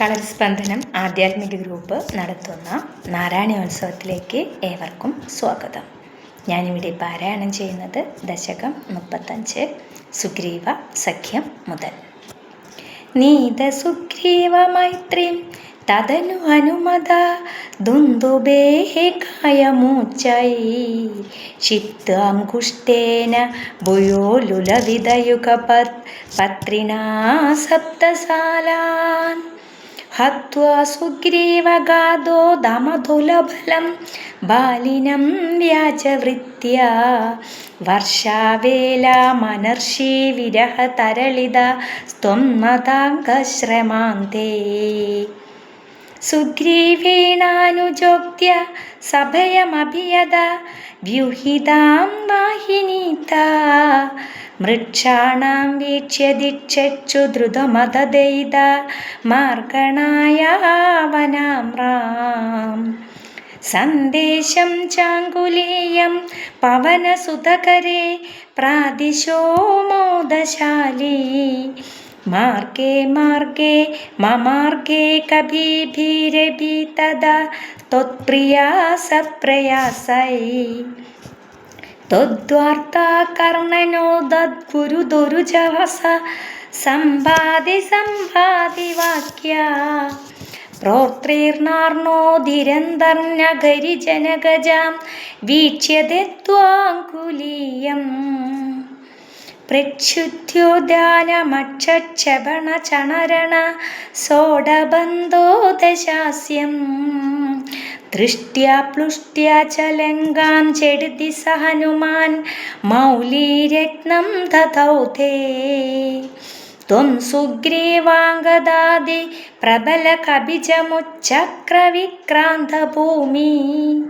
Colour സ്പന്ദനം ആധ്യാത്മിക group നടത്തുന്ന നാരായണോത്സവത്തിലേക്ക് ഏവർക്കും സ്വാഗതം. ഞാനിവിടെ പാരായണം ചെയ്യുന്നത് ദശകം മുപ്പത്തഞ്ച് സുഗ്രീവ സഖ്യം മുതൽ. നീത സുഗ്രീവ മൈത്രീം തദനു അനുമത ദുന്ദുബേഹേ കായമൂച്ചൈ ചിത്താംകുഷ്ടേന ഭുയോലുലവിതയുഗപത് പത്രിണാ സപ്തസാലാൻ ഹത്വാ ദമധുലഫലം ദമധുലബലം ബാലിനം വ്യാജവൃത്യ വർഷാവേലാമനർഷി വിരഹ തരളിത സ്ത്വമതാംഗശ്രമാന്തേ സുഗ്രീവേണാനുജോക്യ സഭയമഭിയത വ്യൂഹിതാം വാഹിനീത മൃക്ഷാണാം വീക്ഷ്യ ദിക്ഷു ദ്രുതമതദൈത മാർഗണായ വനാം റാം സന്ദേശം ചാങ്കുലേയം പവനസുതകരേ പ്രാതിശോ മോദശാലി മാർഗേ മാർഗേ മമാർഗേ കഭീഭീരഭീ തദാ ത്വത്പ്രിയാസ പ്രയാസൈ കർണനോ തദ്ഗുരു ദുരുജവസ സമ്പാതി സമ്പാതി വാക്യ പ്രോത്രീർണാർണോ ധിരന്തർനഗരി ജനകജാം വീക്ഷ്യതെ ത്വാങ്കുലീയം പ്രക്ഷുദ്യോദാനമക്ഷക്ഷപണചണരണ സോടബന്ധോദശാസ്യം ദൃഷ്ട്യാ പ്ലുഷ്ട്യാ ചലങ്കാം ചെടുതി സഹനുമാൻ മൗലീരത്നം തഥൗ തേ. ത്വം സുഗ്രീവാംഗദാതി പ്രബല കബിജമുച്ചക്രവിക്രാന്തഭൂമി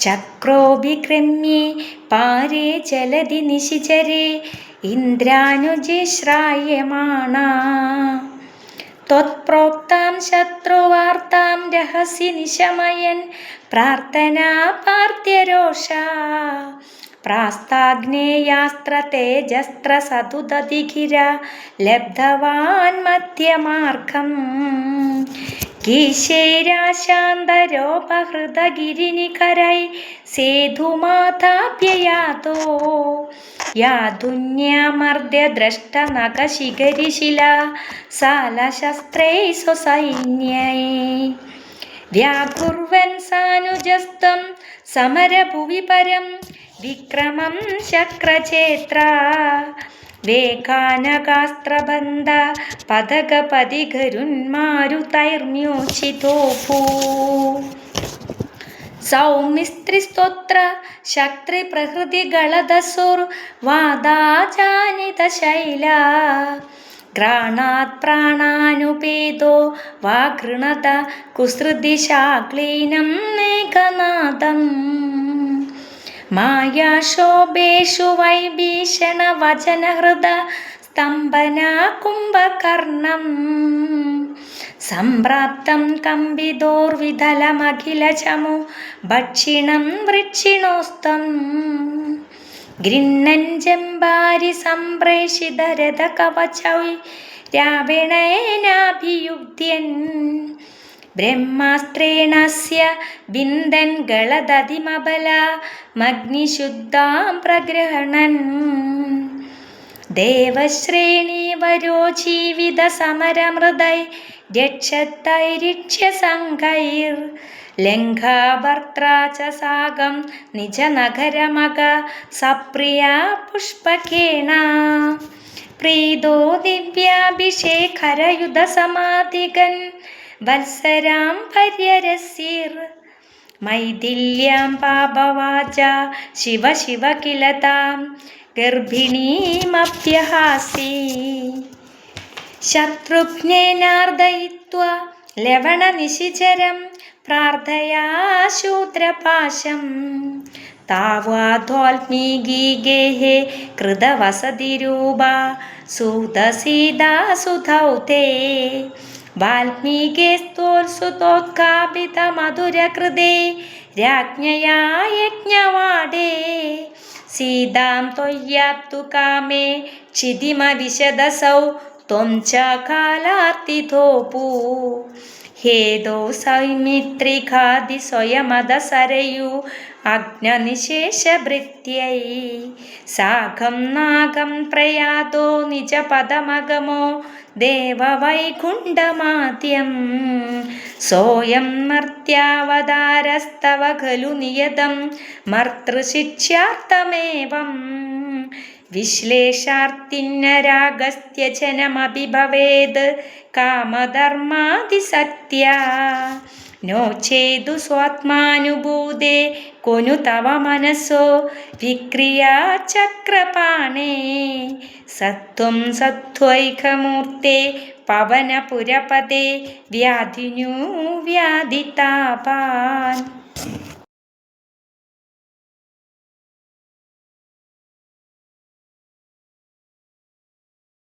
ചക്രോഭിക്രമ്യേ പാരേ ചലതി നിശിചരേ. ഇന്ദ്രാനുജിശ്രായമാണ. ത്വത്പ്രോക്താം ശത്രുവാർത്താം രഹസി നിശമയൻ. പ്രാർത്ഥനാ പാർത്ഥ്യരോഷ പ്രാസ്താഗ്നേയാസ്ത്ര തേജസ്ത്ര സതുദതിഖിര ലബ്ധവാൻ മധ്യമാർഗം. കീശേരാശാന്തരോപഹൃതഗിരിനികരൈ. സേതുമാതാപ്യയാതോ. യാതുന്യമർദ്ദ്യദ്രഷ്ടനഖശിഖരിശില സാലശസ്ത്രൈ സ്വസൈന്യൈ. വ്യാകുർവൻ സാനുജസ്തം സമരഭുവി പരം വിക്രമം ശക്രചേത്ര. വേഗാനകാസ്ത്രബന്ധ പതകപതികരുന്മാരുതൈർമ്യോചിതോപൂ സൗമിസ്ത്രിസ്തോത്ര ശക്തിപ്രഹൃതികളധസുർ വാദാജാനിതശൈല ഘ്രാണാത് പ്രാണാനുപേതോ വാ ഗൃണത കുസൃതി ശാക്ലീനം നേകനാദം മായാശോഭേഷു വൈഭീഷണ വചനഹൃദ സ്തംഭന കുംഭകർണം. सम्प्राप्तं कम्बिदोर्विधलमखिलचमु भक्षिणं वृक्षिणोस्तम् गृह्णन् जम्बारि सम्प्रेषितरथकवचौ रावणेनाभियुध्यन् ब्रह्मास्त्रेणस्य बिन्दन् ദേവശ്രേണി വരോ ജീവിത സമരമൃതൈ രക്ഷത്തൈരിക്ഷ്യസംഘൈർ ലംഘാഭർത്ര ച സാഗം നിജനഗരമക സപ്രിയ പുഷ്പകേണ. പ്രീതോ ദിവ്യാഭിഷേഖരയുധ സമാധികൻ വത്സരാം പര്യരസീർ. മൈഥില്യാം പാപവാച ശിവ ശിവ കില താം ഗർഭിണീമപ്യഹാസി ശത്രുഘ്നേനാർദ്ദയിത്വ ലവണനിശിചരം പ്രാർത്ഥയാ ശൂദ്രപാശം. താവാധ്വാൽമീകീ ഗേഹേ കൃതവസതിരൂപ സുതസീതാസുധൗ തേ വാൽമീകേസ്തോത്സുതോത്കാപിതമധുരകൃതേ രാജ്ഞയാ യജ്ഞവാടേ. സീതാം തൊയ്യാത്തു കാമേ ക്ഷിതിമ വിശദസൗ ത്വം ച ഹേതോ സൈമിത്രിഖാതി സ്വയമതസരയു അഗ്നനിശേഷഭൃത്യൈ. സാഖം നാഗം പ്രയാതോ നിജപദമഗമോ ദേവവൈകുണ്ഠമാദ്യം. സോയം മർത്യാവതാരസ്തവ ഖലു നിയതം മർത്തൃശിക്ഷ്യാർത്ഥമേവം വിശ്ലേഷാർത്തിന്നരാഗസ്ത്യജനമഭിഭവേത് കാമധർമാതിസത്യ. നോ ചേതു സ്വാത്മാനുഭൂതേ കൊനു തവ മനസോ വിക്രിയാചക്രപാണേ. സത്വം സത്വൈകമൂർത്തേ പവനപുരപദേ വ്യാധിനു വ്യാധിതാപാൻ.